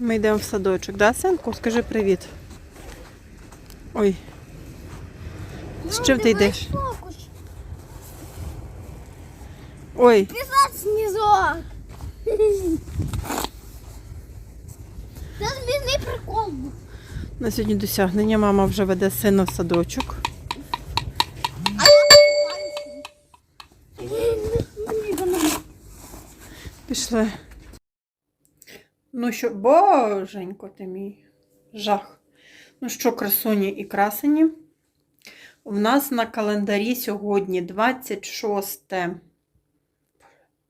Ми йдемо в садочок, да, синку? Скажи привіт. Ой. З чим ти йдеш? Ой, Пісок снізок. Це змінний прикол. на сьогодні досягнення мама вже веде сина в садочок. Пішли. Ну що, боженько ти мій жах. Ну що, красуні і красені. У нас на календарі сьогодні 26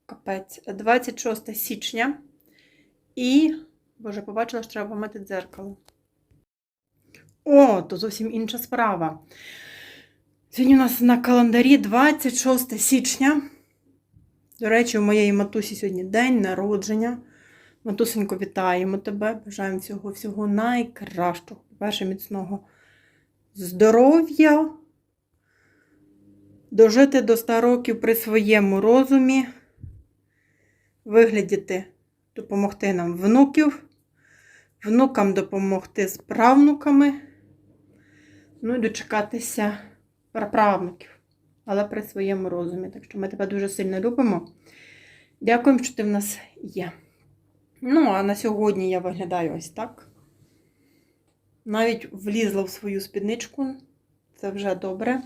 капець, 26 січня. І, боже, побачила, що треба помити дзеркало. О, то зовсім інша справа. Сьогодні у нас на календарі 26 січня. До речі, у моєї матусі сьогодні день народження. Матусенько, вітаємо тебе. Бажаємо всього всього найкращого. По-перше, міцного здоров'я. Дожити до 100 років при своєму розумі. Виглядіти, допомогти нам внуків, внукам допомогти з правнуками. Ну і дочекатися праправнуків але при своєму розумі. Так що ми тебе дуже сильно любимо. Дякуємо, що ти в нас є. Ну, а на сьогодні я виглядаю ось так. Навіть влізла в свою спідничку, це вже добре.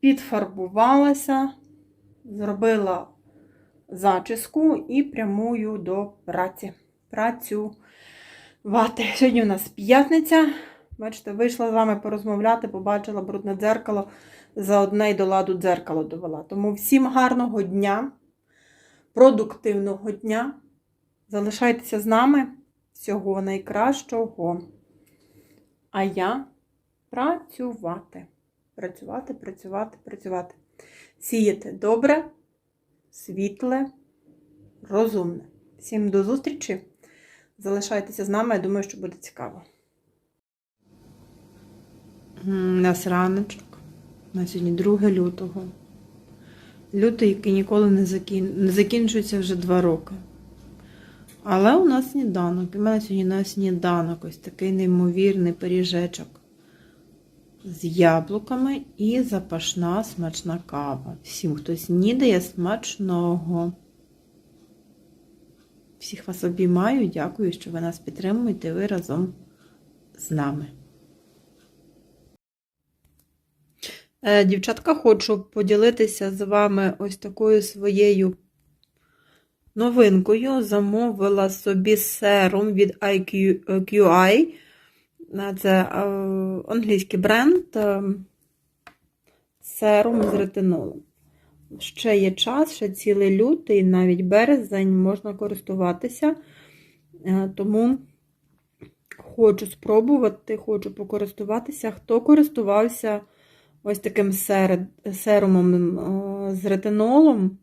Підфарбувалася, зробила зачіску і прямую до праці. Працювати. Сьогодні у нас п'ятниця. Бачите, вийшла з вами порозмовляти, побачила брудне дзеркало, за одне й до ладу дзеркало довела. Тому всім гарного дня, продуктивного дня. Залишайтеся з нами. Всього найкращого. А я працювати. Працювати, працювати, працювати. Сіяти добре, світле, розумне. Всім до зустрічі. Залишайтеся з нами, я думаю, що буде цікаво. У нас раночок. На сьогодні 2 лютого. Лютий, який ніколи не, закін... не закінчується вже 2 роки. Але у нас сніданок. В мене сьогодні на сніданок ось такий неймовірний пиріжечок з яблуками і запашна смачна кава. Всім, хто снідає, смачного. Всіх вас обіймаю. Дякую, що ви нас підтримуєте. Ви разом з нами. Дівчатка, хочу поділитися з вами ось такою своєю новинкою. Замовила собі серум від IQI. Е, Це е, англійський бренд е, серум з ретинолом. Ще є час, ще цілий лютий, навіть березень можна користуватися. Е, Тому хочу спробувати, хочу покористуватися. Хто користувався ось таким сер- серумом з ретинолом.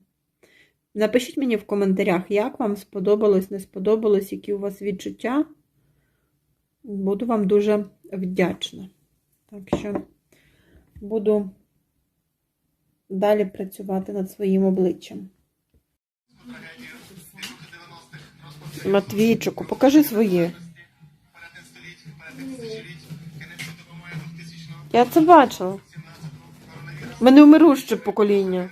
Напишіть мені в коментарях, як вам сподобалось, не сподобалось, які у вас відчуття. Буду вам дуже вдячна. Так що буду далі працювати над своїм обличчям. Матвійчику, покажи своє. Я це бачила. Ми не вмируще покоління.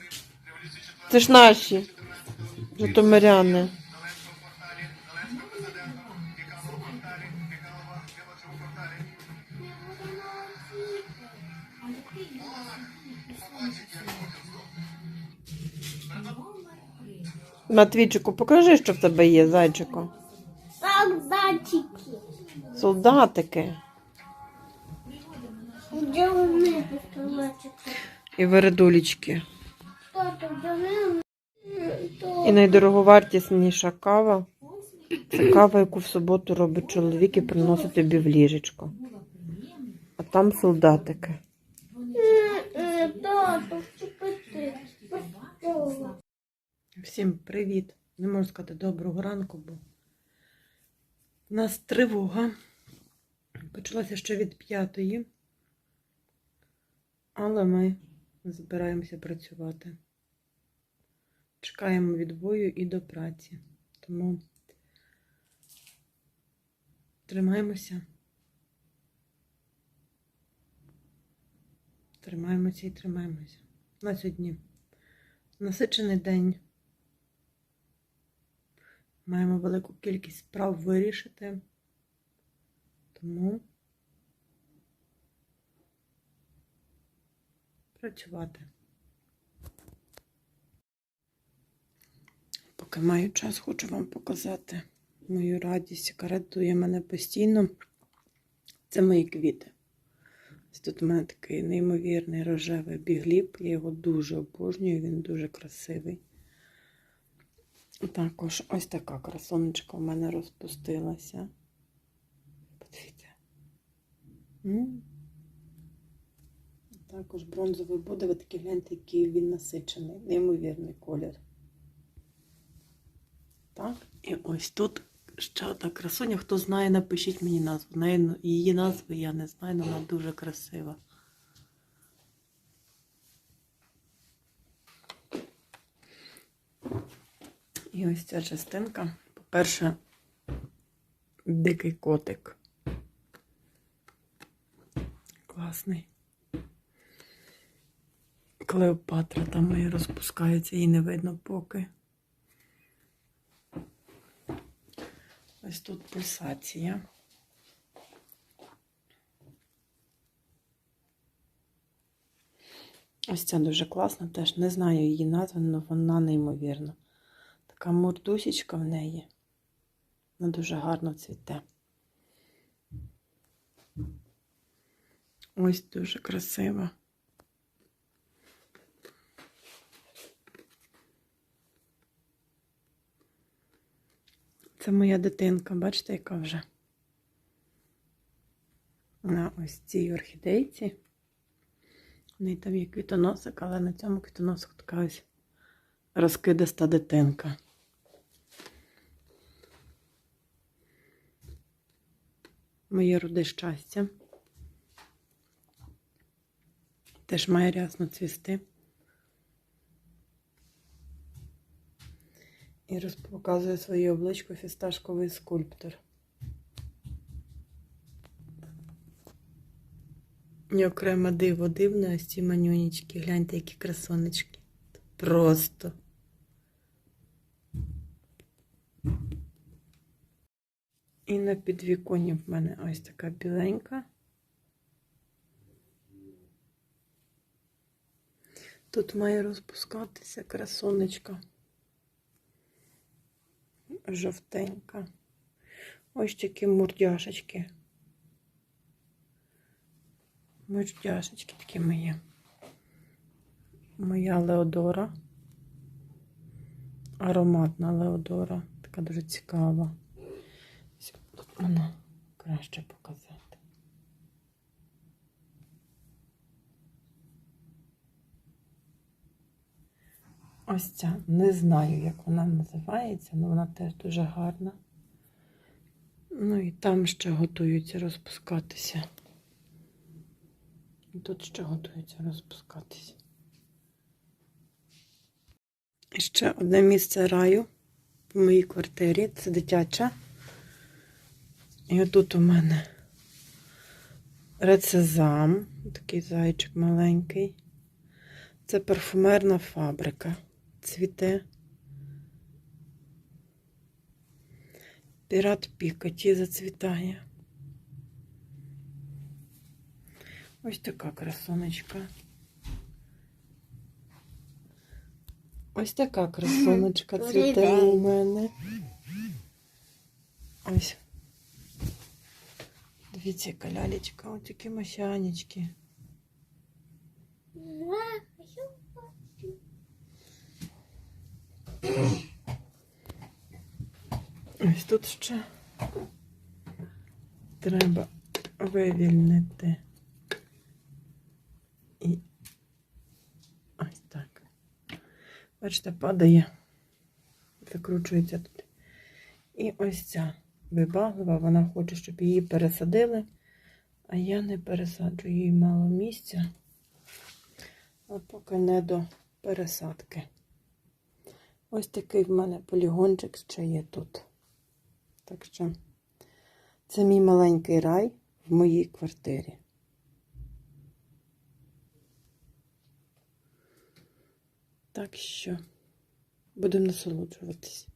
Це ж наші житомиряни. Матвійчику, покажи, що в тебе є, зайчику. Зайчики. Солдатики. І вони? І найдороговартісніша кава. Це кава, яку в суботу робить чоловік і приносить тобі в ліжечко. А там солдатики. Е, вчепити. Всім привіт. Не можу сказати доброго ранку, бо в нас тривога. Почалася ще від п'ятої. Але ми збираємося працювати. Чекаємо відбою і до праці. Тому Тримаємося. Тримаємося і тримаємося. На сьогодні насичений день. Маємо велику кількість справ вирішити. Тому працювати. Поки маю час, хочу вам показати мою радість, яка радує мене постійно. Це мої квіти. Ось тут у мене такий неймовірний рожевий бігліп. Я його дуже обожнюю, він дуже красивий. Також ось така красонечка у мене розпустилася. Подивіться. Також бронзовий буде, ви такі гляньте, який він насичений, неймовірний колір. Так, і ось тут ще одна красуня. Хто знає, напишіть мені назву. Її назви я не знаю, але вона дуже красива. І ось ця частинка. По-перше, дикий котик. Класний. Клеопатра там і розпускається, її не видно поки. Ось тут пульсація. Ось ця дуже класна, теж не знаю її назви, але вона неймовірна. Така мурдусічка в неї. Вона дуже гарно цвіте. Ось дуже красива. Це моя дитинка, бачите, яка вже на ось цій орхідейці. В неї там є квітоносик, але на цьому квітоносику така ось розкидаста дитинка. Моє руде щастя. Теж має рясно цвісти. І розпоказує своє обличко фісташковий скульптор. І окремо диво дивне, ось ці манюнічки. Гляньте, які красонечки. Просто. І на підвіконні в мене ось така біленька. Тут має розпускатися красонечка. Жовтенька. Ось такі мурдяшечки. Мурдяшечки такі мої. Моя Леодора. Ароматна Леодора. Така дуже цікава. Тут вона краще показати. Ось ця. Не знаю, як вона називається, але вона теж дуже гарна. Ну і там ще готуються розпускатися. І тут ще готуються розпускатися. І ще одне місце раю в моїй квартирі. Це дитяча. І отут у мене рецезам, такий зайчик маленький. Це парфумерна фабрика. Цвіте. Пірат Пікаті зацвітає. Ось така красонечка. Ось така красонечка Добрий цвіте у мене. Ось. Дивіться, яка лялечка, ось такі масянечки. Ось тут ще треба вивільнити. І ось так. Бачите, падає, закручується тут. І ось ця вибаглива, вона хоче, щоб її пересадили, а я не пересаджу їй мало місця, а поки не до пересадки. Ось такий в мене полігончик ще є тут. Так що Це мій маленький рай в моїй квартирі. Так що будемо насолоджуватись.